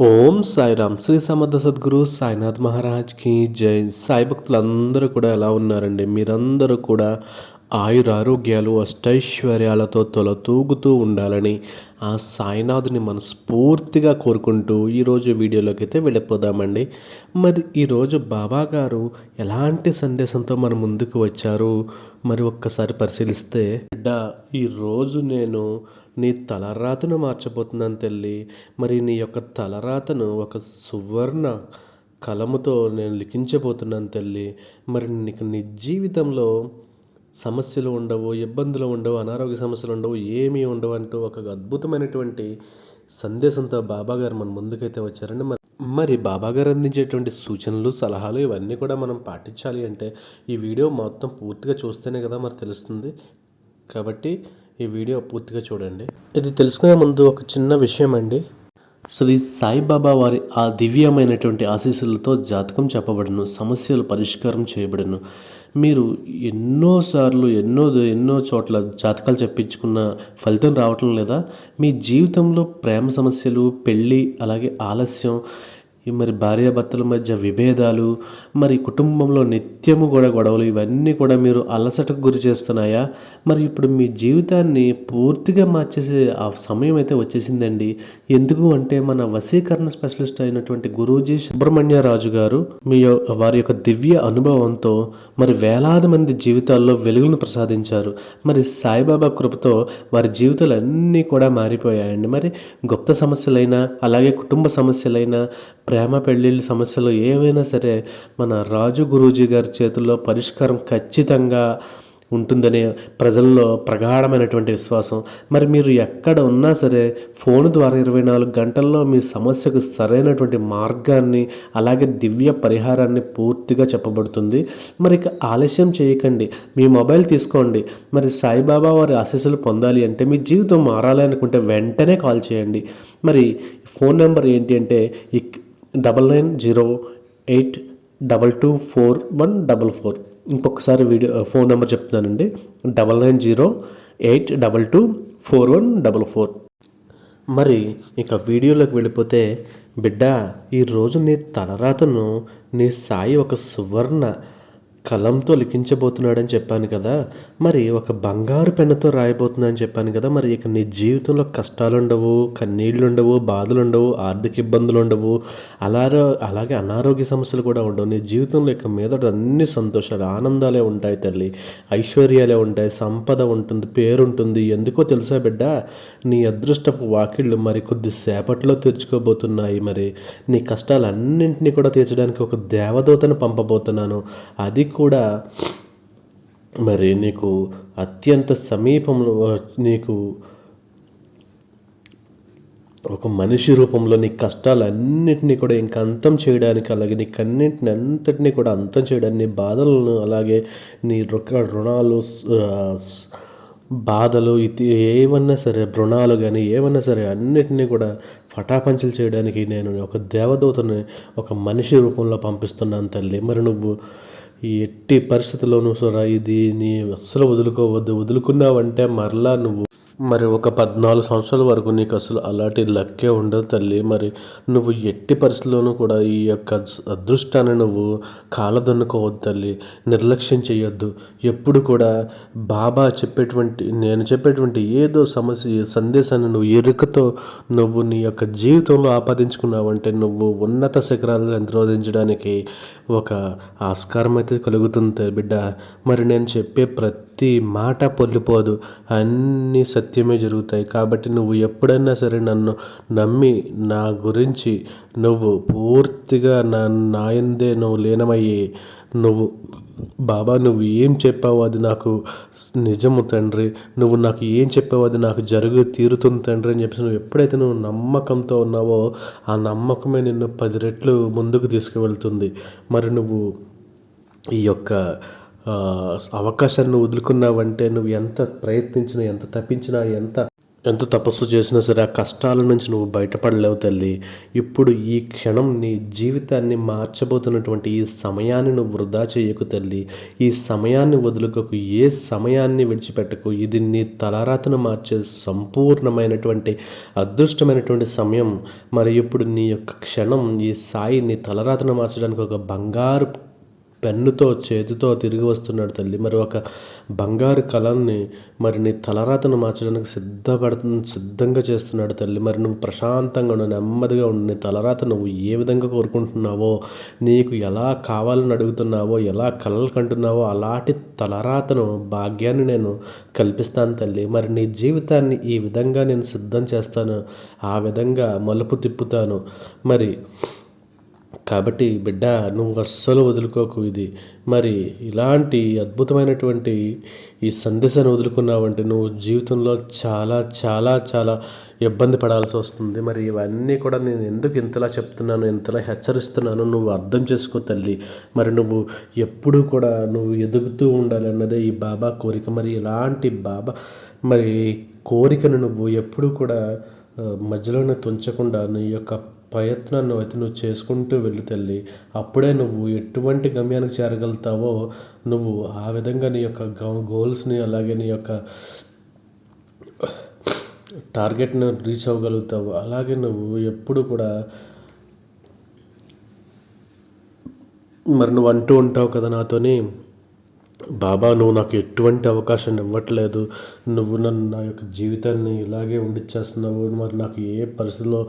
ఓం సాయిరామ్. శ్రీ సమర్థ సద్గురు సాయినాథ్ మహారాజ్కి జై. సాయి భక్తులందరూ కూడా ఎలా ఉన్నారండి? మీరందరూ కూడా ఆయురారోగ్యాలు అష్టైశ్వర్యాలతో తొలతూగుతూ ఉండాలని ఆ సాయినాథుని మనస్ఫూర్తిగా కోరుకుంటూ ఈరోజు వీడియోలోకి అయితే వెళ్ళిపోదామండి. మరి ఈరోజు బాబా గారు ఎలాంటి సందేశంతో మన ముందుకు వచ్చారు? మరి ఒక్కసారి పరిశీలిస్తే బిడ్డ ఈరోజు నేను నీ తలరాతను మార్చబోతున్నాను తల్లి. మరి నీ యొక్క తలరాతను ఒక సువర్ణ కలముతో నేను లిఖించబోతున్నాను తల్లి. మరి నీకు నీ జీవితంలో సమస్యలు ఉండవు ఇబ్బందులు ఉండవు అనారోగ్య సమస్యలు ఉండవు ఏమీ ఉండవు అంటూ ఒక అద్భుతమైనటువంటి సందేశంతో బాబాగారు మన ముందుకైతే వచ్చారండి. మరి మరి అందించేటువంటి సూచనలు సలహాలు ఇవన్నీ కూడా మనం పాటించాలి అంటే ఈ వీడియో మొత్తం పూర్తిగా చూస్తేనే కదా మరి తెలుస్తుంది. కాబట్టి ఈ వీడియో పూర్తిగా చూడండి. ఇది తెలుసుకునే ముందు ఒక చిన్న విషయం అండి. శ్రీ సాయిబాబా వారి ఆ దివ్యమైనటువంటి ఆశీస్సులతో జాతకం చెప్పబడను సమస్యలు పరిష్కారం చేయబడను. మీరు ఎన్నోసార్లు ఎన్నో ఎన్నో చోట్ల జాతకాలు చెప్పించుకున్న ఫలితం రావటం లేదా? మీ జీవితంలో ప్రేమ సమస్యలు పెళ్ళి అలాగే ఆలస్యం మరి భార్యాభర్తల మధ్య విభేదాలు మరి కుటుంబంలో నిత్యము కూడా గొడవలు ఇవన్నీ కూడా మీరు అలసటకు గురి చేస్తున్నాయా? మరి ఇప్పుడు మీ జీవితాన్ని పూర్తిగా మార్చేసే ఆ సమయం అయితే వచ్చేసిందండి. ఎందుకు అంటే మన వశీకరణ స్పెషలిస్ట్ అయినటువంటి గురూజీ సుబ్రహ్మణ్యరాజు గారు మీ వారి యొక్క దివ్య అనుభవంతో మరి వేలాది మంది జీవితాల్లో వెలుగును ప్రసాదించారు. మరి సాయిబాబా కృపతో వారి జీవితాలు అన్నీ కూడా మారిపోయాయండి. మరి గుప్త సమస్యలైనా అలాగే కుటుంబ సమస్యలైనా ప్రేమ పెళ్ళిళ్ళ సమస్యలు ఏవైనా సరే మన రాజు గురూజీ గారి చేతుల్లో పరిష్కారం ఖచ్చితంగా ఉంటుందనే ప్రజల్లో ప్రగాఢమైనటువంటి విశ్వాసం. మరి మీరు ఎక్కడ ఉన్నా సరే ఫోన్ ద్వారా ఇరవై నాలుగు గంటల్లో మీ సమస్యకు సరైనటువంటి మార్గాన్ని అలాగే దివ్య పరిహారాన్ని పూర్తిగా చెప్పబడుతుంది. మరి ఇక ఆలస్యం చేయకండి. మీ మొబైల్ తీసుకోండి. మరి సాయిబాబా వారి ఆశీస్సులు పొందాలి అంటే మీ జీవితం మారాలి అనుకుంటే వెంటనే కాల్ చేయండి. మరి ఫోన్ నెంబర్ ఏంటి అంటే ఈ double nine zero eight double two four one double four. ఇంకొకసారి వీడియో ఫోన్ నెంబర్ చెప్తున్నానండి. Double nine zero eight double two four one double four. మరి ఇక వీడియోలోకి వెళ్ళిపోతే బిడ్డ ఈరోజు నీ తలరాతను నీ సాయి ఒక సువర్ణ కలంతో లిఖించబోతున్నాడని చెప్పాను కదా. మరి ఒక బంగారు పెన్నుతో రాయబోతున్నా అని చెప్పాను కదా మరి ఇక నీ జీవితంలో కష్టాలు ఉండవు కన్నీళ్ళు ఉండవు బాధలు ఉండవు ఆర్థిక ఇబ్బందులు ఉండవు అలారో అలాగే అనారోగ్య సమస్యలు కూడా ఉండవు. నీ జీవితంలో ఇక మీద అన్ని సంతోషాలు ఆనందాలే ఉంటాయి తల్లి. ఐశ్వర్యాలే ఉంటాయి సంపద ఉంటుంది పేరు ఉంటుంది ఎందుకో తెలుసా బిడ్డ? నీ అదృష్టపు వాకిళ్ళు మరి కొద్దిసేపట్లో తెరుచుకోబోతున్నాయి మరి. నీ కష్టాలన్నింటినీ కూడా తీర్చడానికి ఒక దేవదూతను పంపబోతున్నాను. అది కూడా మరి నీకు అత్యంత సమీపంలో నీకు ఒక మనిషి రూపంలో నీ కష్టాలన్నింటినీ కూడా ఇంకా అంతం చేయడానికి అలాగే నీ కన్నింటిని అంతటినీ కూడా అంతం చేయడానికి నీ బాధలను అలాగే నీ రుక రుణాలు బాధలు ఇది ఏమన్నా సరే రుణాలు కానీ ఏమన్నా సరే అన్నిటినీ కూడా ఫటాపంచలు చేయడానికి నేను ఒక దేవదూతని ఒక మనిషి రూపంలో పంపిస్తున్నాను తల్లి. మరి నువ్వు ఈ ఎట్టి పరిస్థితుల్లోనూ సరే ఇది నీ అస్సలు వదులుకోవద్దు. వదులుకున్నావంటే మరలా నువ్వు మరి ఒక పద్నాలుగు సంవత్సరాల వరకు నీకు అసలు అలాంటి లక్కే ఉండదు తల్లి. మరి నువ్వు ఎట్టి పరిస్థితుల్లోనూ కూడా ఈ యొక్క అదృష్టాన్ని నువ్వు కాలదన్నుకోవద్దు తల్లి. నిర్లక్ష్యం చేయొద్దు. ఎప్పుడు కూడా బాబా చెప్పేటువంటి నేను చెప్పేటువంటి ఏదో సమస్య సందేశాన్ని నువ్వు ఎరుకతో నువ్వు నీ యొక్క జీవితంలో ఆపాదించుకున్నావంటే నువ్వు ఉన్నత శిఖరాలను నిరోధించడానికి ఒక ఆస్కారం అయితే కలుగుతుంది బిడ్డ. మరి నేను చెప్పే ప్రతి ప్రతి మాట పొల్లిపోదు. అన్నీ సత్యమే జరుగుతాయి. కాబట్టి నువ్వు ఎప్పుడైనా సరే నన్ను నమ్మి నా గురించి నువ్వు పూర్తిగా నా నాయందే నువ్వు లీనమయ్యి నువ్వు బాబా నువ్వు ఏం చెప్పావు అది నాకు నిజము తండ్రి. నువ్వు నాకు ఏం చెప్పావు అది నాకు జరుగు తీరుతుంది తండ్రి అని చెప్పేసి నువ్వు ఎప్పుడైతే నువ్వు నమ్మకంతో ఉన్నావో ఆ నమ్మకమే నిన్ను పది రెట్లు ముందుకు తీసుకువెళ్తుంది. మరి నువ్వు ఈ యొక్క అవకాశాన్ని వదులుకున్నావంటే నువ్వు ఎంత ప్రయత్నించినా ఎంత తప్పించినా ఎంత ఎంత తపస్సు చేసినా సరే ఆ కష్టాల నుంచి నువ్వు బయటపడలేవు తల్లి. ఇప్పుడు ఈ క్షణం నీ జీవితాన్ని మార్చబోతున్నటువంటి ఈ సమయాన్ని నువ్వు వృధా చేయకు తల్లి. ఈ సమయాన్ని వదులుకోకు ఏ సమయాన్ని విడిచిపెట్టకు. ఇది నీ తలరాతను మార్చే సంపూర్ణమైనటువంటి అదృష్టమైనటువంటి సమయం. మరి ఇప్పుడు నీ యొక్క క్షణం ఈ సాయి నీ తలరాతను మార్చడానికి ఒక బంగారు పెన్నుతో చేతితో తిరిగి వస్తున్నాడు తల్లి. మరి ఒక బంగారు కళల్ని మరి నీ తలరాతను మార్చడానికి సిద్ధపడుతు సిద్ధంగా చేస్తున్నాడు తల్లి. మరి నువ్వు ప్రశాంతంగా ఉండు నెమ్మదిగా ఉండు. నీ తలరాత నువ్వు ఏ విధంగా కోరుకుంటున్నావో నీకు ఎలా కావాలని అడుగుతున్నావో ఎలా కలలు కంటున్నావో అలాంటి తలరాతను భాగ్యాన్ని నేను కల్పిస్తాను తల్లి. మరి నీ జీవితాన్ని ఈ విధంగా నేను సిద్ధం చేస్తాను ఆ విధంగా మలుపు తిప్పుతాను. మరి కాబట్టి బిడ్డ నువ్వు అస్సలు వదులుకోకు ఇది. మరి ఇలాంటి అద్భుతమైనటువంటి ఈ సందేశాన్ని వదులుకున్నావంటే నువ్వు జీవితంలో చాలా చాలా చాలా ఇబ్బంది పడాల్సి వస్తుంది. మరి ఇవన్నీ కూడా నేను ఎందుకు ఇంతలా చెప్తున్నాను ఇంతలా హెచ్చరిస్తున్నాను నువ్వు అర్థం చేసుకో తల్లి. మరి నువ్వు ఎప్పుడూ కూడా నువ్వు ఎదుగుతూ ఉండాలి అన్నదే ఈ బాబా కోరిక. మరి ఇలాంటి బాబా మరి కోరికను నువ్వు ఎప్పుడూ కూడా మధ్యలోనే తుంచకుండా నీ యొక్క ప్రయత్నాన్ని అయితే నువ్వు చేసుకుంటూ వెళ్ళి తల్లి. అప్పుడే నువ్వు ఎటువంటి గమ్యానికి చేరగలుగుతావో నువ్వు ఆ విధంగా నీ యొక్క గోల్స్ని అలాగే నీ యొక్క టార్గెట్ను రీచ్ అవ్వగలుగుతావు. అలాగే నువ్వు ఎప్పుడు కూడా మరి నువ్వు అంటూ ఉంటావు కదా నాతోని. బాబా నువ్వు నాకు ఎటువంటి అవకాశం ఇవ్వట్లేదు. నువ్వు నన్ను నా యొక్క జీవితాన్ని ఇలాగే ఉండిచ్చేస్తున్నావు. మరి నాకు ఏ పరిస్థితిలో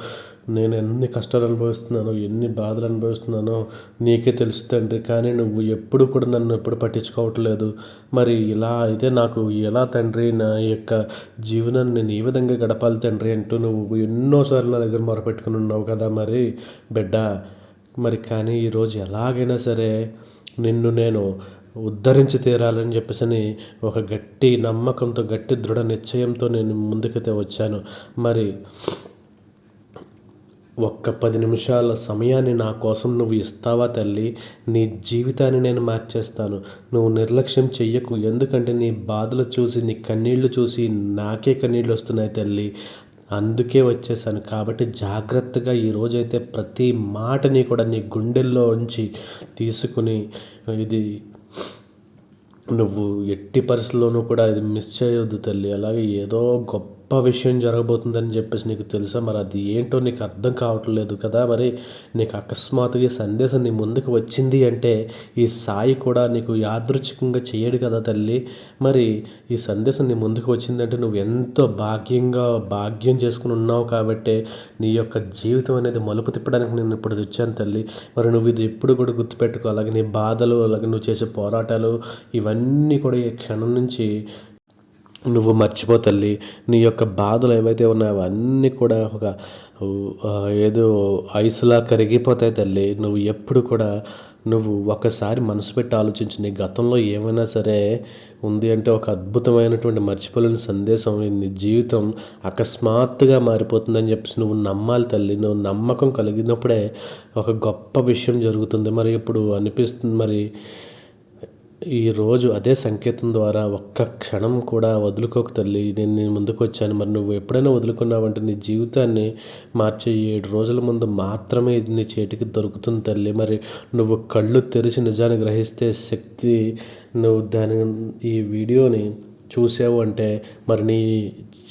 నేను ఎన్ని కష్టాలు అనుభవిస్తున్నానో ఎన్ని బాధలు అనుభవిస్తున్నానో నీకే తెలుసు తండ్రి. కానీ నువ్వు ఎప్పుడు కూడా నన్ను ఎప్పుడు పట్టించుకోవట్లేదు. మరి ఇలా అయితే నాకు ఎలా తండ్రి? నా యొక్క జీవనాన్ని నేను ఏ విధంగా గడపాలి తండ్రి అంటూ నువ్వు ఎన్నోసార్లు నా దగ్గర మొరపెట్టుకుని ఉన్నావు కదా మరి బిడ్డ. మరి కానీ ఈరోజు ఎలాగైనా సరే నిన్ను నేను ఉద్ధరించి తీరాలని చెప్పేసి ఒక గట్టి నమ్మకంతో గట్టి దృఢ నిశ్చయంతో నేను ముందుకైతే వచ్చాను. మరి ఒక్క పది నిమిషాల సమయాన్ని నా కోసం నువ్వు ఇస్తావా తల్లి? నీ జీవితాన్ని నేను మార్చేస్తాను. నువ్వు నిర్లక్ష్యం చెయ్యకు. ఎందుకంటే నీ బాధలు చూసి నీ కన్నీళ్ళు చూసి నాకే కన్నీళ్ళు వస్తున్నాయి తల్లి. అందుకే వచ్చేసాను. కాబట్టి జాగ్రత్తగా ఈ రోజైతే ప్రతి మాటని కూడా నీ గుండెల్లో ఉంచి తీసుకుని ఇది నువ్వు ఎట్టి పరిస్థితుల్లోనూ కూడా ఇది మిస్ చేయొద్దు తల్లి. అలాగే ఏదో గొప్ప విషయం జరగబోతుందని చెప్పేసి నీకు తెలుసా? మరి అది ఏంటో నీకు అర్థం కావట్లేదు కదా? మరి నీకు అకస్మాత్తుగా ఈ సందేశం నీ ముందుకు వచ్చింది అంటే ఈ సాయి కూడా నీకు యాదృచ్ఛికంగా చేయడు కదా తల్లి? మరి ఈ సందేశం నీ ముందుకు వచ్చిందంటే నువ్వు ఎంతో భాగ్యంగా భాగ్యం చేసుకుని ఉన్నావు కాబట్టి నీ యొక్క జీవితం అనేది మలుపు తిప్పడానికి నేను ఇప్పుడు వచ్చాను తల్లి. మరి నువ్వు ఇది ఎప్పుడు కూడా గుర్తుపెట్టుకో. అలాగే నీ బాధలు అలాగే నువ్వు చేసే పోరాటాలు ఇవన్నీ కూడా ఈ క్షణం నుంచి నువ్వు మర్చిపో తల్లి నీ యొక్క బాధలు ఏవైతే ఉన్నాయో అవన్నీ కూడా ఒక ఏదో ఐసులా కరిగిపోతాయి తల్లి. నువ్వు ఎప్పుడు కూడా నువ్వు ఒకసారి మనసు పెట్టి ఆలోచించు. నీ గతంలో ఏమైనా సరే ఉంది అంటే ఒక అద్భుతమైనటువంటి మర్చిపోలేని సందేశం నీ జీవితం అకస్మాత్తుగా మారిపోతుందని చెప్పేసి నువ్వు నమ్మాలి తల్లి. నువ్వు నమ్మకం కలిగినప్పుడే ఒక గొప్ప విషయం జరుగుతుంది. మరి ఇప్పుడు అనిపిస్తుంది మరి ఈరోజు అదే సంకేతం ద్వారా ఒక్క క్షణం కూడా వదులుకోక తల్లి. నేను నేను ముందుకు వచ్చాను. మరి నువ్వు ఎప్పుడైనా వదులుకున్నావంటే నీ జీవితాన్ని మార్చే ఏడు రోజుల ముందు మాత్రమే ఇది నీ చేతికి దొరుకుతుంది తల్లి. మరి నువ్వు కళ్ళు తెరిచి నిజాన్ని గ్రహిస్తే శక్తి నువ్వు దాని ఈ వీడియోని చూసావు అంటే మరి నీ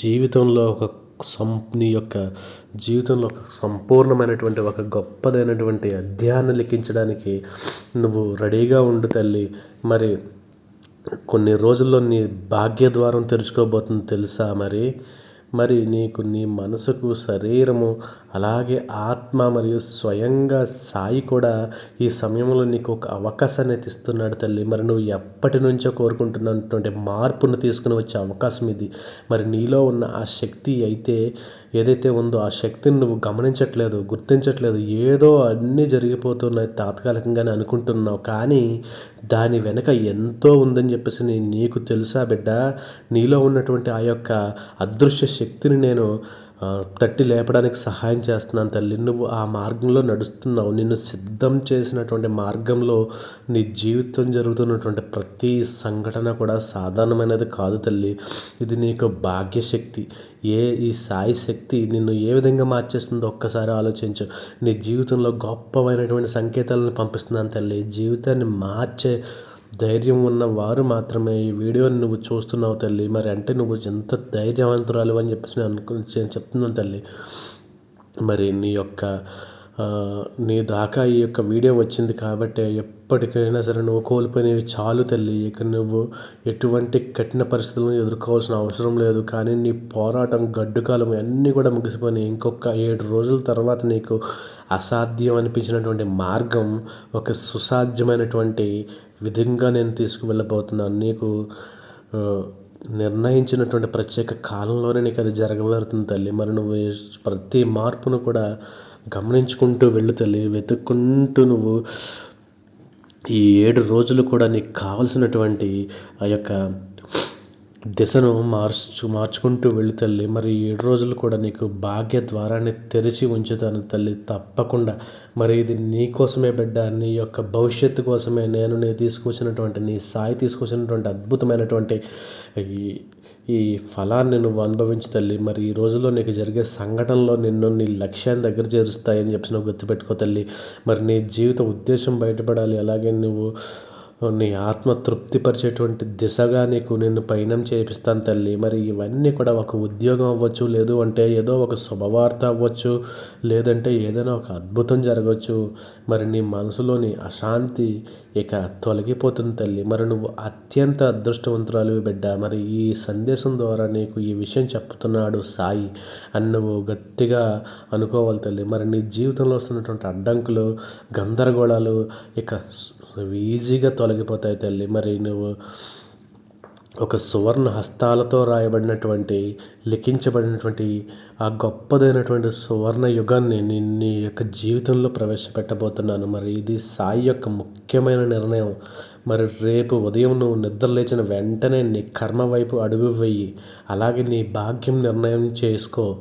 జీవితంలో ఒక సం నీ యొక్క జీవితంలో ఒక సంపూర్ణమైనటువంటి ఒక గొప్పదైనటువంటి అధ్యాయాన్ని లిఖించడానికి నువ్వు రెడీగా ఉండు తల్లి. మరి కొన్ని రోజుల్లో నీ భాగ్య ద్వారం తెరుచుకోబోతుంది తెలుసా మరి? మరి నీకు నీ మనసుకు శరీరము అలాగే ఆత్మ మరియు స్వయంగా సాయి కూడా ఈ సమయంలో నీకు ఒక అవకాశాన్ని ఇస్తున్నాడు తల్లి. మరి నువ్వు ఎప్పటి నుంచో కోరుకుంటున్నటువంటి మార్పును తీసుకుని వచ్చే అవకాశం ఇది. మరి నీలో ఉన్న ఆ శక్తి అయితే ఏదైతే ఉందో ఆ శక్తిని నువ్వు గమనించట్లేదు గుర్తించట్లేదు ఏదో అన్నీ జరిగిపోతున్నాయి తాత్కాలికంగానే అనుకుంటున్నావు. కానీ దాని వెనక ఎంతో ఉందని చెప్పేసి నీకు తెలుసా బిడ్డ? నీలో ఉన్నటువంటి ఆ యొక్క అదృశ్య శక్తిని నేను తట్టి లేపడానికి సహాయం చేస్తున్నాను తల్లి. నువ్వు ఆ మార్గంలో నడుస్తున్నావు. నిన్ను సిద్ధం చేసినటువంటి మార్గంలో నీ జీవితం జరుగుతున్నటువంటి ప్రతి సంఘటన కూడా సాధారణమైనది కాదు తల్లి. ఇది నీకు భాగ్యశక్తి. ఏ ఈ సాయి శక్తి నిన్ను ఏ విధంగా మార్చేస్తుందో ఒక్కసారి ఆలోచించు. నీ జీవితంలో గొప్పమైనటువంటి సంకేతాలను పంపిస్తున్నాను తల్లి. జీవితాన్ని మార్చే ధైర్యం ఉన్న వారు మాత్రమే ఈ వీడియోని నువ్వు చూస్తున్నావు తల్లి. మరి అంటే నువ్వు ఎంత ధైర్యవంతురాలు అని చెప్పేసి నేను అనుకు నేను చెప్తున్నాను తల్లి. మరి నీ యొక్క నీ దాకా ఈ యొక్క వీడియో వచ్చింది కాబట్టి ఎప్పటికైనా సరే నువ్వు కోల్పోయినవి చాలు తల్లి. ఇక నువ్వు ఎటువంటి కఠిన పరిస్థితులను ఎదుర్కోవాల్సిన అవసరం లేదు. కానీ నీ పోరాటం గడ్డుకాలం అన్నీ కూడా ముగిసిపోయి ఇంకొక ఏడు రోజుల తర్వాత నీకు అసాధ్యం అనిపించినటువంటి మార్గం ఒక సుసాధ్యమైనటువంటి విధంగా నేను తీసుకువెళ్ళబోతున్నాను నీకు నిర్ణయించినటువంటి ప్రత్యేక కాలంలోనే నీకు అది జరగబడుతుంది తల్లి. మరి నువ్వు ప్రతి మార్పును కూడా గమనించుకుంటూ వెళ్ళు తల్లి. వెతుక్కుంటూ నువ్వు ఈ ఏడు రోజులు కూడా నీకు కావలసినటువంటి ఆ యొక్క దిశను మార్చు మార్చుకుంటూ వెళ్ళు తల్లి. మరి ఏడు రోజులు కూడా నీకు భాగ్య ద్వారాన్ని తెరిచి ఉంచుతాను తల్లి. తప్పకుండా. మరి ఇది నీ కోసమే బిడ్డ. నీ యొక్క భవిష్యత్తు కోసమే నేను నీ తీసుకొచ్చినటువంటి నీ సాయి తీసుకొచ్చినటువంటి అద్భుతమైనటువంటి ఈ ఈ ఫలాన్ని నువ్వు అనుభవించి తల్లి. మరి ఈ రోజుల్లో నీకు జరిగే సంఘటనలో నిన్ను నీ లక్ష్యాన్ని దగ్గర చేరుస్తాయని చెప్పి నువ్వు గుర్తుపెట్టుకో తల్లి. మరి నీ జీవిత ఉద్దేశం బయటపడాలి. అలాగే నువ్వు నీ ఆత్మ తృప్తిపరిచేటువంటి దిశగా నీకు నిన్ను పయనం చేపిస్తాను తల్లి. మరి ఇవన్నీ కూడా ఒక ఉద్యోగం అవ్వచ్చు లేదు అంటే ఏదో ఒక శుభవార్త అవ్వచ్చు లేదంటే ఏదైనా ఒక అద్భుతం జరగవచ్చు. మరి నీ మనసులోని అశాంతి ఇక తొలగిపోతుంది తల్లి. మరి నువ్వు అత్యంత అదృష్టవంతురాలు బిడ్డ. మరి ఈ సందేశం ద్వారా నీకు ఈ విషయం చెప్తున్నాడు సాయి అని నువ్వు గట్టిగా అనుకోవాలి తల్లి. మరి నీ జీవితంలో వస్తున్నటువంటి అడ్డంకులు గందరగోళాలు ఇక ఈజీగా తొలగిపోతాయి తల్లి. మరి నువ్వు ఒక సువర్ణ హస్తాలతో రాయబడినటువంటి లిఖించబడినటువంటి ఆ గొప్పదైనటువంటి సువర్ణ యుగాన్ని నీ యొక్క జీవితంలో ప్రవేశపెట్టబోతున్నాను. మరి ఇది సాయి యొక్క ముఖ్యమైన నిర్ణయం. మరి రేపు ఉదయం నువ్వు నిద్ర లేచిన వెంటనే నీ కర్మ వైపు అడుగు వెయ్యి అలాగే నీ భాగ్యం నిర్ణయం చేసుకో.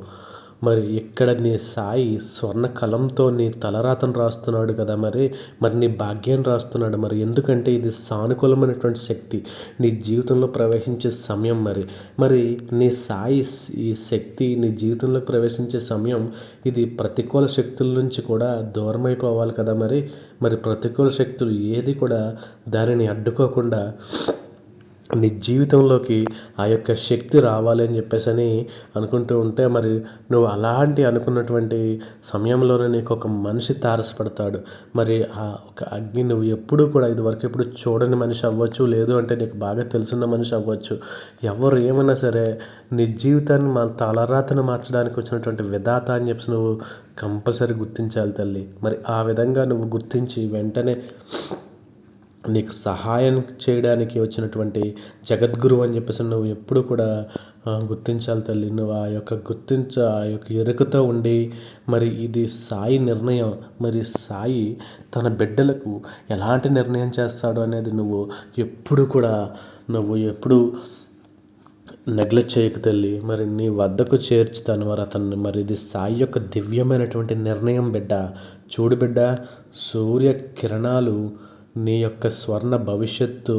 మరి ఇక్కడ నీ సాయి స్వర్ణ కలంతో నీ తలరాతను రాస్తున్నాడు కదా మరి మరి నీ భాగ్యం రాస్తున్నాడు మరి. ఎందుకంటే ఇది సానుకూలమైనటువంటి శక్తి. నీ జీవితంలో ప్రవేశించే సమయం మరి. మరి నీ సాయి ఈ శక్తి నీ జీవితంలో ప్రవేశించే సమయం ఇది ప్రతికూల శక్తుల నుంచి కూడా దూరం అయిపోవాలి కదా మరి. మరి ప్రతికూల శక్తులు ఏది కూడా దానిని అడ్డుకోకుండా నీ జీవితంలోకి ఆ యొక్క శక్తి రావాలి అని చెప్పేసి అని అనుకుంటూ ఉంటే మరి నువ్వు అలాంటి అనుకున్నటువంటి సమయంలోనే నీకు ఒక మనిషి తారసపడతాడు. మరి ఆ ఒక అగ్ని నువ్వు ఎప్పుడూ కూడా ఇదివరకు ఎప్పుడు చూడని మనిషి అవ్వచ్చు లేదు అంటే నీకు బాగా తెలుసున్న మనిషి అవ్వచ్చు. ఎవరు ఏమైనా సరే నీ జీవితాన్ని మన తలరాతను మార్చడానికి వచ్చినటువంటి విధాత అని చెప్పి నువ్వు కంపల్సరీ గుర్తించాలి తల్లి. మరి ఆ విధంగా నువ్వు గుర్తించి వెంటనే నీకు సహాయం చేయడానికి వచ్చినటువంటి జగద్గురువు అని చెప్పేసి నువ్వు ఎప్పుడు కూడా గుర్తించాలి తల్లి. నువ్వు ఆ యొక్క గుర్తించ ఆ యొక్క ఎరుకతో ఉండి మరి ఇది సాయి నిర్ణయం. మరి సాయి తన బిడ్డలకు ఎలాంటి నిర్ణయం చేస్తాడు అనేది నువ్వు ఎప్పుడు కూడా నువ్వు ఎప్పుడు నెగ్లెక్ట్ చేయక తల్లి. మరి నీ వద్దకు చేర్చుతాను. మరి అతన్ని మరి ఇది సాయి యొక్క దివ్యమైనటువంటి నిర్ణయం బిడ్డ. చూడు బిడ్డ సూర్య కిరణాలు నీ యొక్క స్వర్ణ భవిష్యత్తు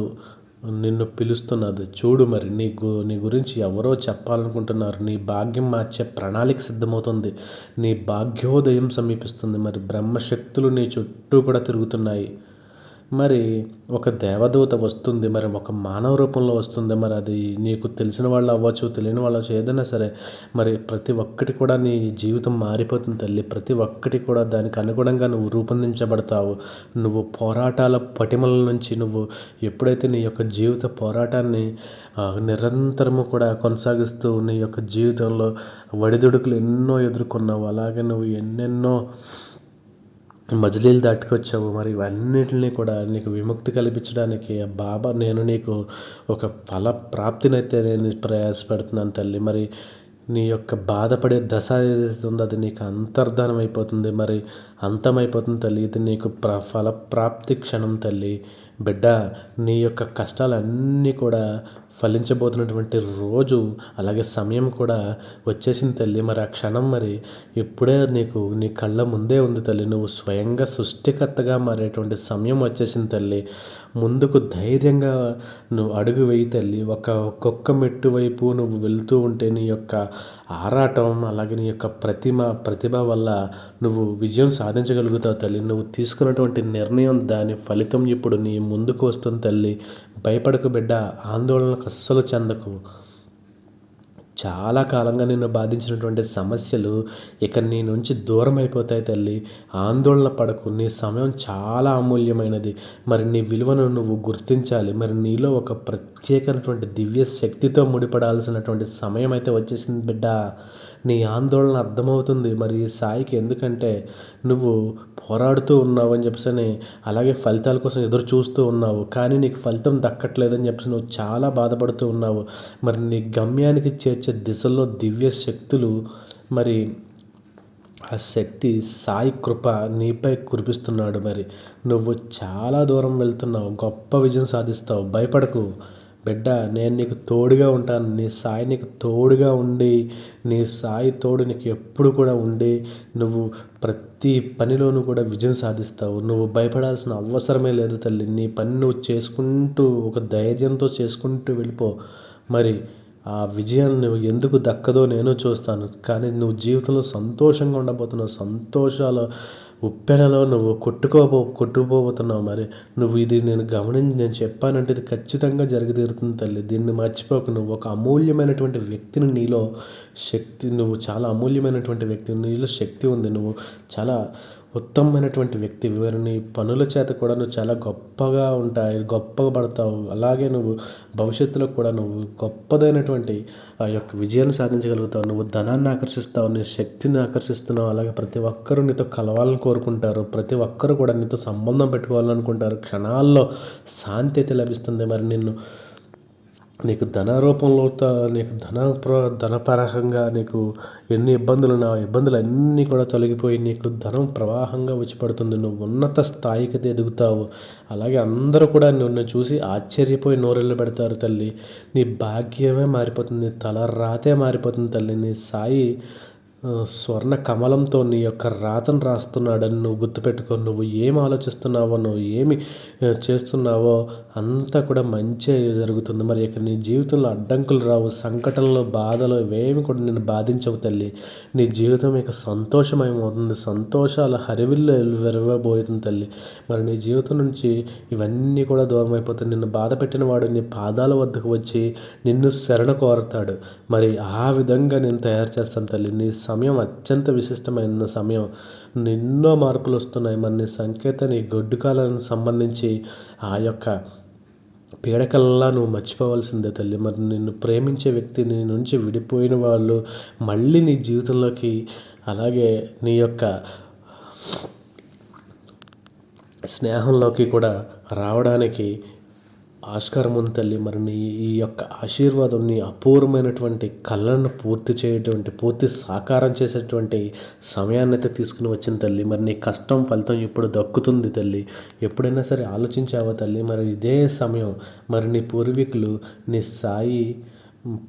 నిన్ను పిలుస్తున్నది. చూడు మరి నీ గు నీ గురించి ఎవరో చెప్పాలనుకుంటున్నారు. నీ భాగ్యం మార్చే ప్రణాళిక సిద్ధమవుతుంది. నీ భాగ్యోదయం సమీపిస్తుంది. మరి బ్రహ్మశక్తులు నీ చుట్టూ కూడా తిరుగుతున్నాయి. మరి ఒక దేవదూత వస్తుంది మరి ఒక మానవ రూపంలో వస్తుంది మరి అది నీకు తెలిసిన వాళ్ళు అవ్వచ్చు తెలియని వాళ్ళు అవ్వచ్చు ఏదైనా సరే మరి ప్రతి ఒక్కటి కూడా నీ జీవితం మారిపోతుంది తల్లి. ప్రతి ఒక్కటి కూడా దానికి అనుగుణంగా నువ్వు రూపొందించబడతావు. నువ్వు పోరాటాల పటిమల నుంచి నువ్వు ఎప్పుడైతే నీ యొక్క జీవిత పోరాటాన్ని నిరంతరము కూడా కొనసాగిస్తూ నీ యొక్క జీవితంలో వడిదుడుకులు ఎన్నో ఎదుర్కొన్నావు అలాగే నువ్వు ఎన్నెన్నో మజిలీలు దాటుకొచ్చావు. మరి ఇవన్నిటిని కూడా నీకు విముక్తి కల్పించడానికి ఆ బాబా నేను నీకు ఒక ఫల ప్రాప్తినైతే నేను ప్రయాసపెడుతున్నాను తల్లి. మరి నీ యొక్క బాధపడే దశ ఏదైతే ఉందో అది నీకు అంతర్ధానం అయిపోతుంది. మరి అంతమైపోతుంది తల్లి. ఇది నీకు ప్ర ఫల ప్రాప్తి క్షణం తల్లి. బిడ్డ నీ యొక్క కష్టాలన్నీ కూడా ఫలించబోతున్నటువంటి రోజు అలాగే సమయం కూడా వచ్చేసింది తల్లి. మరి ఆ క్షణం మరి ఇప్పుడే నీకు నీ కళ్ళ ముందే ఉంది తల్లి. నువ్వు స్వయంగా సృష్టికర్తగా మారేటువంటి సమయం వచ్చేసింది తల్లి. ముందుకు ధైర్యంగా నువ్వు అడుగు వేయి తల్లి. ఒక ఒక్కొక్క మెట్టు వైపు నువ్వు వెళ్తూ ఉంటే నీ యొక్క ఆరాటం అలాగే నీ యొక్క ప్రతిమ ప్రతిభ వల్ల నువ్వు విజయం సాధించగలుగుతావు తల్లి. నువ్వు తీసుకున్నటువంటి నిర్ణయం దాని ఫలితం ఇప్పుడు నీ ముందుకు వస్తుంది తల్లి. భయపడకు బిడ్డ. ఆందోళనకు అస్సలు చెందకు. చాలా కాలంగా నిన్ను బాధించినటువంటి సమస్యలు ఇక నీ నుంచి దూరం అయిపోతాయి తల్లి. ఆందోళన పడకు. నీ సమయం చాలా అమూల్యమైనది. మరి నీ విలువను నువ్వు గుర్తించాలి. మరి నీలో ఒక ప్రత్యేకమైనటువంటి దివ్య శక్తితో ముడిపడాల్సినటువంటి సమయం అయితే వచ్చేసింది బిడ్డ. నీ ఆందోళన అర్థమవుతుంది. మరి ఈ సాయికి ఎందుకంటే నువ్వు పోరాడుతూ ఉన్నావు అని చెప్పేసి అలాగే ఫలితాల కోసం ఎదురు చూస్తూ ఉన్నావు. కానీ నీకు ఫలితం దక్కట్లేదని చెప్పేసి నువ్వు చాలా బాధపడుతూ ఉన్నావు. మరి నీ గమ్యానికి చేర్చే దిశలో దివ్య శక్తులు మరి ఆ శక్తి సాయి కృప నీపై కురిపిస్తున్నాడు మరి. నువ్వు చాలా దూరం వెళ్తున్నావు. గొప్ప విజయం సాధిస్తావు. భయపడకు. బిడ్డ నేను నీకు తోడుగా ఉంటాను. నీ సాయి నీకు తోడుగా ఉండి నీ సాయి తోడు నీకు ఎప్పుడు కూడా ఉండి నువ్వు ప్రతి పనిలోనూ కూడా విజయం సాధిస్తావు. నువ్వు భయపడాల్సిన అవసరమే లేదు తల్లి. నీ పని నువ్వు చేసుకుంటూ ఒక ధైర్యంతో చేసుకుంటూ వెళ్ళిపో. మరి ఆ విజయాన్ని నువ్వు ఎందుకు దక్కదో నేను చూస్తాను. కానీ నువ్వు జీవితంలో సంతోషంగా ఉండబోతున్నావు. సంతోషాలు ఉప్పెనలో నువ్వు కొట్టుకోబో కొట్టుకుపోతున్నావు మరి. నువ్వు ఇది నేను గమనించి నేను చెప్పానంటే ఇది ఖచ్చితంగా జరిగితీరుతుంది తల్లి. దీన్ని మర్చిపోకు. నువ్వు ఒక అమూల్యమైనటువంటి వ్యక్తిని నీలో శక్తి నువ్వు చాలా అమూల్యమైనటువంటి వ్యక్తి నీలో శక్తి ఉంది. నువ్వు చాలా ఉత్తమమైనటువంటి వ్యక్తి నీ పనుల చేత కూడా నువ్వు చాలా గొప్పగా ఉంటాయి గొప్పగా పడతావు. అలాగే నువ్వు భవిష్యత్తులో కూడా నువ్వు గొప్పదైనటువంటి ఆ యొక్క విజయాన్ని సాధించగలుగుతావు. నువ్వు ధనాన్ని ఆకర్షిస్తావు నీ శక్తిని ఆకర్షిస్తున్నావు. అలాగే ప్రతి ఒక్కరూ నీతో కలవాలని కోరుకుంటారు. ప్రతి ఒక్కరు కూడా నీతో సంబంధం పెట్టుకోవాలనుకుంటారు. క్షణాల్లో శాంతి అయితే లభిస్తుంది. మరి నిన్ను నీకు ధన రూపంలో నీకు ధన ధనపరహంగా నీకు ఎన్ని ఇబ్బందులు నా ఇబ్బందులు అన్నీ కూడా తొలగిపోయి నీకు ధనం ప్రవాహంగా వచ్చి పడుతుంది. నువ్వు ఉన్నత స్థాయికి ఎదుగుతావు. అలాగే అందరూ కూడా నిన్ను చూసి ఆశ్చర్యపోయి నోరెళ్ళు పెడతారు తల్లి. నీ భాగ్యమే మారిపోతుంది. తల రాతే మారిపోతుంది తల్లి. నీ సాయి స్వర్ణ కమలంతో నీ యొక్క రాతను రాస్తున్నాడని నువ్వు గుర్తుపెట్టుకో నువ్వు ఏం ఆలోచిస్తున్నావో నువ్వు ఏమి చేస్తున్నావో అంతా కూడా మంచి జరుగుతుంది. మరి ఇక నీ జీవితంలో అడ్డంకులు రావు సంకటంలో బాధలు ఇవేమి కూడా నేను బాధించవు తల్లి. నీ జీవితం ఇక సంతోషమయమవుతుంది సంతోషాల హరివిల్లు విరవబోతుంది తల్లి. మరి నీ జీవితం నుంచి ఇవన్నీ కూడా దూరం అయిపోతాయి నిన్ను బాధ పెట్టిన వాడు నీ పాదాల వద్దకు వచ్చి నిన్ను శరణ కోరతాడు. మరి ఆ విధంగా నేను తయారు చేస్తాను తల్లి. నీ సమయం అత్యంత విశిష్టమైన సమయం. ఎన్నో మార్పులు వస్తున్నాయి. మరి నీ సంకేత నీ గొడ్డుకాలను సంబంధించి ఆ యొక్క పీడకల్లా నువ్వు మర్చిపోవాల్సిందే తల్లి. మరి నిన్ను ప్రేమించే వ్యక్తి నీ నుంచి విడిపోయిన వాళ్ళు మళ్ళీ నీ జీవితంలోకి అలాగే నీ యొక్క స్నేహంలోకి కూడా రావడానికి ఆస్కారం ఉంది తల్లి. మరి నీ ఈ యొక్క ఆశీర్వాదం నీ అపూర్వమైనటువంటి కళ్ళను పూర్తి చేయటువంటి పూర్తి సాకారం చేసేటువంటి సమయాన్ని అయితే తీసుకుని వచ్చిన తల్లి. మరి నీ కష్టం ఫలితం ఇప్పుడు దక్కుతుంది తల్లి. ఎప్పుడైనా సరే ఆలోచించావా తల్లి? మరి ఇదే సమయం మరి నీ పూర్వీకులు నీ సాయి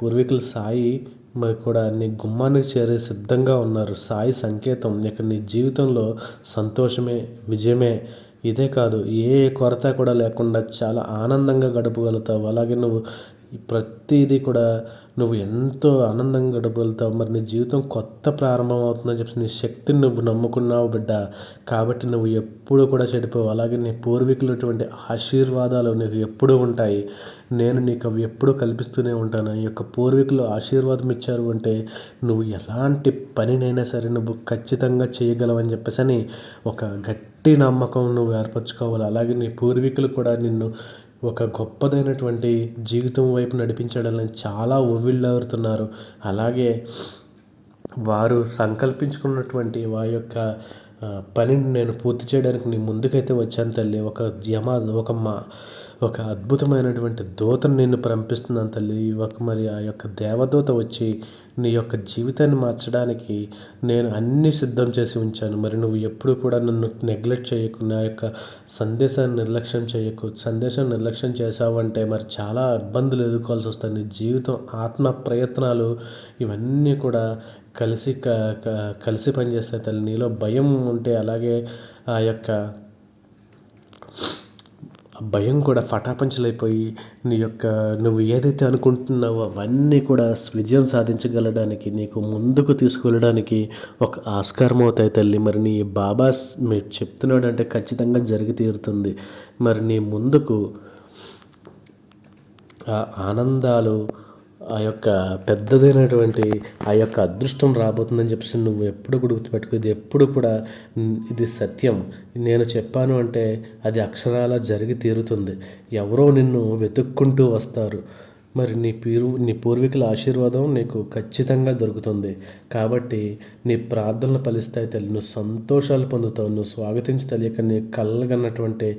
పూర్వీకులు సాయి మరి కూడా నీ గుమ్మానికి చేరే సిద్ధంగా ఉన్నారు. సాయి సంకేతం ఇక నీ జీవితంలో సంతోషమే విజయమే ఇదే కాదు ఏ కొరత కూడా లేకుండా చాలా ఆనందంగా గడపగలుగుతావు. అలాగే నువ్వు ప్రతిదీ కూడా నువ్వు ఎంతో ఆనందంగా గడపగలుగుతావు. మరి నీ జీవితం కొత్త ప్రారంభం అవుతుందని చెప్పి నీ శక్తిని నువ్వు నమ్ముకున్నావు బిడ్డ. కాబట్టి నువ్వు ఎప్పుడు కూడా చెడిపోవు. అలాగే నీ పూర్వీకులటువంటి ఆశీర్వాదాలు నీకు ఎప్పుడూ ఉంటాయి. నేను నీకు అవి ఎప్పుడూ కల్పిస్తూనే ఉంటాను. ఈ యొక్క పూర్వీకులు ఆశీర్వాదం ఇచ్చారు అంటే నువ్వు ఎలాంటి పనినైనా సరే నువ్వు ఖచ్చితంగా చేయగలవని చెప్పేసి అని ఒక గట్టి నమ్మకం నువ్వు ఏర్పరచుకోవాలి. అలాగే నీ పూర్వీకులు కూడా నిన్ను ఒక గొప్పదైనటువంటి జీవితం వైపు నడిపించడాన్ని చాలా ఉవ్విళ్ళూరుతున్నారు. అలాగే వారు సంకల్పించుకున్నటువంటి వారి యొక్క పనిని నేను పూర్తి చేయడానికి నీ ముందుకైతే వచ్చాను తల్లి. ఒక యమ ఒక మా ఒక అద్భుతమైనటువంటి దూతను నిన్ను పంపిస్తున్నాను తల్లి. ఒక మరి ఆ యొక్క దేవదూత వచ్చి నీ యొక్క జీవితాన్ని మార్చడానికి నేను అన్నీ సిద్ధం చేసి ఉంచాను. మరి నువ్వు ఎప్పుడు కూడా నన్ను నెగ్లెక్ట్ చేయకు నా యొక్క సందేశాన్ని నిర్లక్ష్యం చేయకు. సందేశం నిర్లక్ష్యం చేసావంటే మరి చాలా ఇబ్బందులు ఎదుర్కోవాల్సి వస్తుంది. నీ జీవితం ఆత్మ ప్రయత్నాలు ఇవన్నీ కూడా కలిసి క క- కలిసి పనిచేస్తాయి తల్లి. నీలో భయం ఉంటే అలాగే ఆ యొక్క భయం కూడా పటాపంచలైపోయి నీ యొక్క నువ్వు ఏదైతే అనుకుంటున్నావో అవన్నీ కూడా విజయం సాధించగలడానికి నీకు ముందుకు తీసుకెళ్ళడానికి ఒక ఆస్కారం అవుతాయి తల్లి. మరి నీ బాబా మీరు చెప్తున్నాడు అంటే ఖచ్చితంగా జరిగి తీరుతుంది. మరి నీ ముందుకు ఆ ఆనందాలు ఆ యొక్క పెద్దదైనటువంటి ఆ యొక్క అదృష్టం రాబోతుందని చెప్పేసి నువ్వు ఎప్పుడు కూడా గుర్తుపెట్టుకో ఇది ఎప్పుడు కూడా ఇది సత్యం. నేను చెప్పాను అంటే అది అక్షరాల జరిగి తీరుతుంది. ఎవరో నిన్ను వెతుక్కుంటూ వస్తారు. మరి నీ పీరు నీ పూర్వీకుల ఆశీర్వాదం నీకు ఖచ్చితంగా దొరుకుతుంది. కాబట్టి నీ ప్రార్థనలు ఫలిస్తాయి తల్లి. నువ్వు సంతోషాలు పొందుతావు. నువ్వు స్వాగతించి తెలియక నీ కళ్ళగన్నటువంటి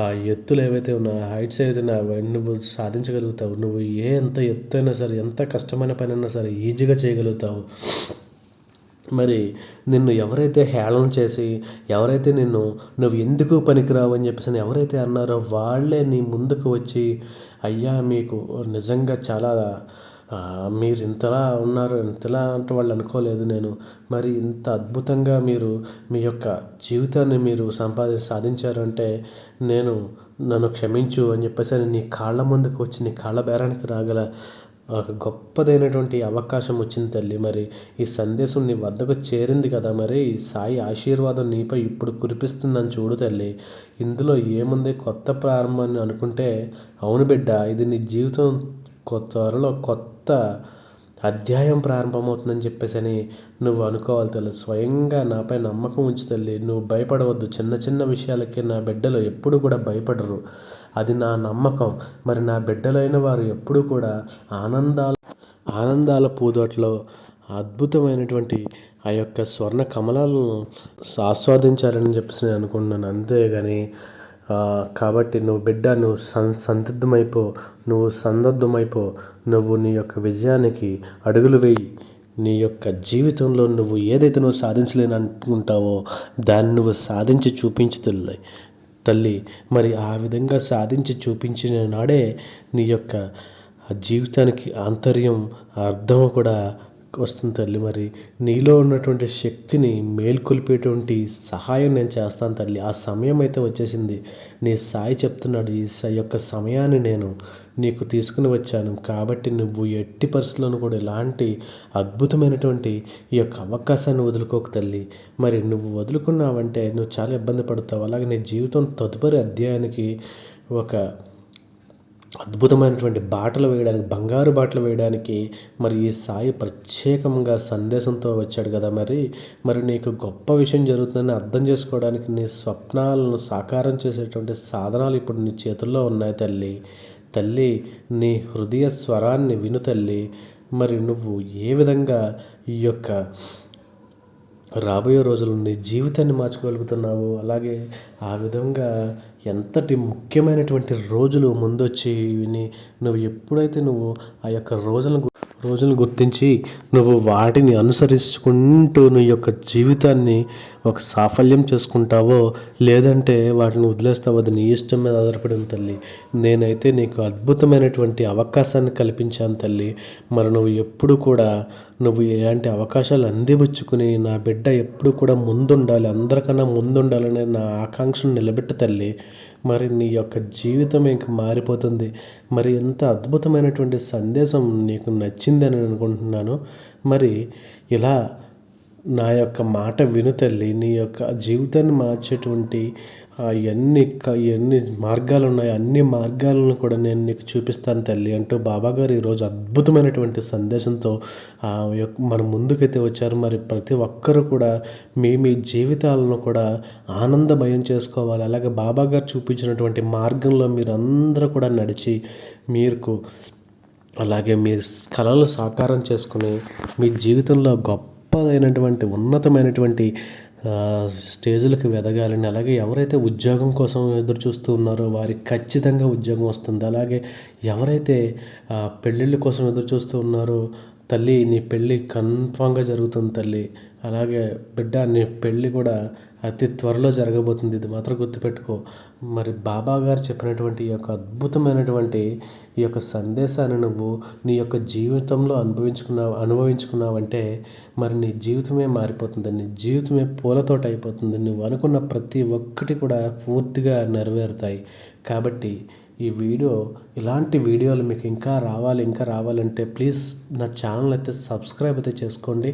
ఆ ఎత్తులు ఏవైతే ఉన్నాయో హైట్స్ ఏవైతే ఉన్నాయో నువ్వు సాధించగలుగుతావు. నువ్వు ఏ ఎంత ఎత్తు అయినా సరే ఎంత కష్టమైన పని అయినా సరే ఈజీగా చేయగలుగుతావు. మరి నిన్ను ఎవరైతే హేళన చేసి ఎవరైతే నిన్ను నువ్వు ఎందుకు పనికిరావు అని చెప్పేసి ఎవరైతే అన్నారో వాళ్ళే నీ ముందుకు వచ్చి అయ్యా మీకు నిజంగా చాలా మీరు ఇంతలా ఉన్నారు ఇంతలా అంటే వాళ్ళు అనుకోలేదు నేను. మరి ఇంత అద్భుతంగా మీరు మీ యొక్క జీవితాన్ని మీరు సంపాది సాధించారంటే నేను నన్ను క్షమించు అని చెప్పేసి అని నీ కాళ్ళ ముందుకు వచ్చి నీ కాళ్ళ బేరానికి రాగల గొప్పదైనటువంటి అవకాశం వచ్చింది తల్లి. మరి ఈ సందేశం నీ వద్దకు చేరింది కదా మరి. ఈ సాయి ఆశీర్వాదం నీపై ఇప్పుడు కురిపిస్తుందని చూడు తల్లి. ఇందులో ఏముంది కొత్త ప్రారంభాన్ని అనుకుంటే అవును బిడ్డ ఇది నీ జీవితం కొత్త త్వరలో కొత్త అధ్యాయం ప్రారంభమవుతుందని చెప్పేసి అని నువ్వు అనుకోవాలి తల్లి. స్వయంగా నాపై నమ్మకం ఉంచు తల్లి. నువ్వు భయపడవద్దు. చిన్న చిన్న విషయాలకి నా బిడ్డలు ఎప్పుడు కూడా భయపడరు. అది నా నమ్మకం. మరి నా బిడ్డలైన వారు ఎప్పుడు కూడా ఆనందాల ఆనందాల పూదోట్లో అద్భుతమైనటువంటి ఆ యొక్క స్వర్ణ కమలాలను ఆస్వాదించాలని చెప్పేసి నేను అనుకుంటున్నాను. అంతేగాని కాబట్టి నువ్వు బిడ్డ నువ్వు సం సందిగ్ధమైపో నువ్వు సందగ్ధమైపో నువ్వు నీ యొక్క విజయానికి అడుగులు వేయి. నీ యొక్క జీవితంలో నువ్వు ఏదైతే నువ్వు సాధించలేని అనుకుంటావో దాన్ని నువ్వు సాధించి చూపించి తల్లి మరి ఆ విధంగా సాధించి చూపించిన నాడే నీ యొక్క జీవితానికి ఆంతర్యం అర్థం కూడా వస్తుంది తల్లి. మరి నీలో ఉన్నటువంటి శక్తిని మేల్కొల్పేటువంటి సహాయం నేను చేస్తాను తల్లి. ఆ సమయం అయితే వచ్చేసింది. నీ సాయి చెప్తున్నాడు ఈ యొక్క సమయాన్ని నేను నీకు తీసుకుని వచ్చాను. కాబట్టి నువ్వు ఎట్టి పరిస్థితుల్లోనూ కూడా ఇలాంటి అద్భుతమైనటువంటి ఈ యొక్క అవకాశాన్ని వదులుకోకు తల్లి. మరి నువ్వు వదులుకున్నావంటే నువ్వు చాలా ఇబ్బంది పడతావు. అలాగే నీ జీవితం తదుపరి అధ్యాయానికి ఒక అద్భుతమైనటువంటి బాటలు వేయడానికి బంగారు బాటలు వేయడానికి మరి ఈ సాయి ప్రత్యేకంగా సందేశంతో వచ్చాడు కదా మరి. మరి నీకు గొప్ప విషయం జరుగుతుందని అర్థం చేసుకోవడానికి నీ స్వప్నాలను సాకారం చేసేటువంటి సాధనాలు ఇప్పుడు నీ చేతుల్లో ఉన్నాయి తల్లి. తల్లి నీ హృదయ స్వరాన్ని విను తల్లి. మరి నువ్వు ఏ విధంగా ఈ యొక్క రాబోయే రోజులు నీ జీవితాన్ని మార్చుకోగలుగుతున్నావు? అలాగే ఆ విధంగా ఎంతటి ముఖ్యమైనటువంటి రోజులు ముందొచ్చి విని నువ్వు ఎప్పుడైతే నువ్వు ఆ యొక్క రోజులను రోజులను గుర్తించి నువ్వు వాటిని అనుసరించుకుంటూ నీ యొక్క జీవితాన్ని ఒక సాఫల్యం చేసుకుంటావో లేదంటే వాటిని వదిలేస్తావో అది నీ ఇష్టం మీద ఆధారపడి ఉంది తల్లి. నేనైతే నీకు అద్భుతమైనటువంటి అవకాశాన్ని కల్పించాను తల్లి. మరి నువ్వు ఎప్పుడు కూడా నువ్వు ఎలాంటి అవకాశాలు అందిపుచ్చుకుని నా బిడ్డ ఎప్పుడు కూడా ముందుండాలి అందరికన్నా ముందుండాలనే నా ఆకాంక్షను నిలబెట్టు తల్లి. మరి నీ యొక్క జీవితం ఇంక మారిపోతుంది. మరి ఎంత అద్భుతమైనటువంటి సందేశం నీకు నచ్చిందని అనుకుంటున్నాను. మరి ఇలా నా యొక్క మాట విను తల్లి నీ యొక్క జీవితాన్ని మార్చేటువంటి ఎన్ని క- ఎన్ని మార్గాలు ఉన్నాయో అన్ని మార్గాలను కూడా నేను నీకు చూపిస్తాను తల్లి అంటూ బాబా గారు ఈరోజు అద్భుతమైనటువంటి సందేశంతో ఆ యొక్క మన ముందుకైతే వచ్చారు. మరి ప్రతి ఒక్కరు కూడా మీ మీ జీవితాలను కూడా ఆనందమయం చేసుకోవాలి. అలాగే బాబా గారు చూపించినటువంటి మార్గంలో మీరందరూ కూడా నడిచి మీకు అలాగే మీ కళలు సాకారం చేసుకుని మీ జీవితంలో గొప్పదైనటువంటి ఉన్నతమైనటువంటి స్టేజ్లకు ఎదగాలని అలాగే ఎవరైతే ఉద్యోగం కోసం ఎదురు చూస్తూ ఉన్నారో వారికి ఖచ్చితంగా ఉద్యోగం వస్తుంది. అలాగే ఎవరైతే పెళ్ళిళ్ళ కోసం ఎదురు చూస్తూ ఉన్నారో తల్లి నీ పెళ్ళి కన్ఫామ్గా జరుగుతుంది తల్లి. అలాగే బిడ్డ నీ పెళ్ళి కూడా అతి త్వరలో జరగబోతుంది. ఇది మాత్రం గుర్తుపెట్టుకో. మరి బాబా గారు చెప్పినటువంటి ఈ యొక్క అద్భుతమైనటువంటి ఈ యొక్క సందేశాన్ని నువ్వు నీ యొక్క జీవితంలో అనుభవించుకున్నావు అనుభవించుకున్నావంటే మరి నీ జీవితమే మారిపోతుంది. నీ జీవితమే పూలతోట అయిపోతుంది. నువ్వు అనుకున్న ప్రతి ఒక్కటి కూడా పూర్తిగా నెరవేరుతాయి. కాబట్టి ఈ వీడియో ఇలాంటి వీడియోలు మీకు ఇంకా రావాలి ఇంకా రావాలంటే ప్లీజ్ నా ఛానల్ అయితే సబ్స్క్రైబ్ అయితే చేసుకోండి.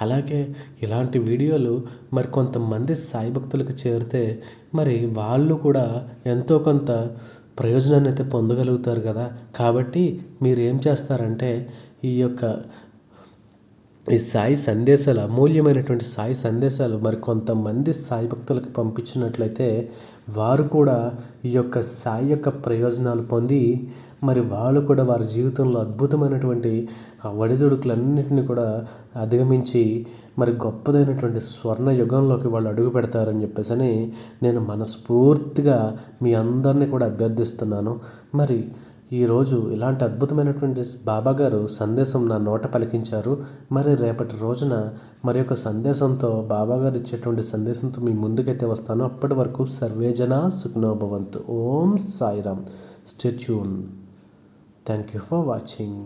అలాగే ఇలాంటి వీడియోలు మరి కొంతమంది సాయి భక్తులకు చేరితే మరి వాళ్ళు కూడా ఎంతో కొంత ప్రయోజనాన్ని అయితే పొందగలుగుతారు కదా. కాబట్టి మీరు ఏం చేస్తారంటే ఈ యొక్క ఈ సాయి సందేశాలు అమూల్యమైనటువంటి సాయి సందేశాలు మరి కొంతమంది సాయి భక్తులకు పంపించినట్లయితే వారు కూడా ఈ యొక్క సాయి యొక్క ప్రయోజనాలు పొంది మరి వాళ్ళు కూడా వారి జీవితంలో అద్భుతమైనటువంటి ఆ ఒడిదుడుకులన్నింటినీ కూడా అధిగమించి మరి గొప్పదైనటువంటి స్వర్ణ యుగంలోకి వాళ్ళు అడుగు పెడతారని చెప్పేసి అని నేను మనస్ఫూర్తిగా మీ అందరినీ కూడా అభ్యర్థిస్తున్నాను. మరి ఈరోజు ఇలాంటి అద్భుతమైనటువంటి బాబా గారు సందేశం నా నోట పలికించారు. మరి రేపటి రోజున మరి యొక్క సందేశంతో బాబాగారు ఇచ్చేటువంటి సందేశంతో మీ ముందుకైతే వస్తాను. అప్పటి వరకు సర్వేజన సుఖ్నోభవంతు ఓం Sairam. Stay tuned thank you for watching.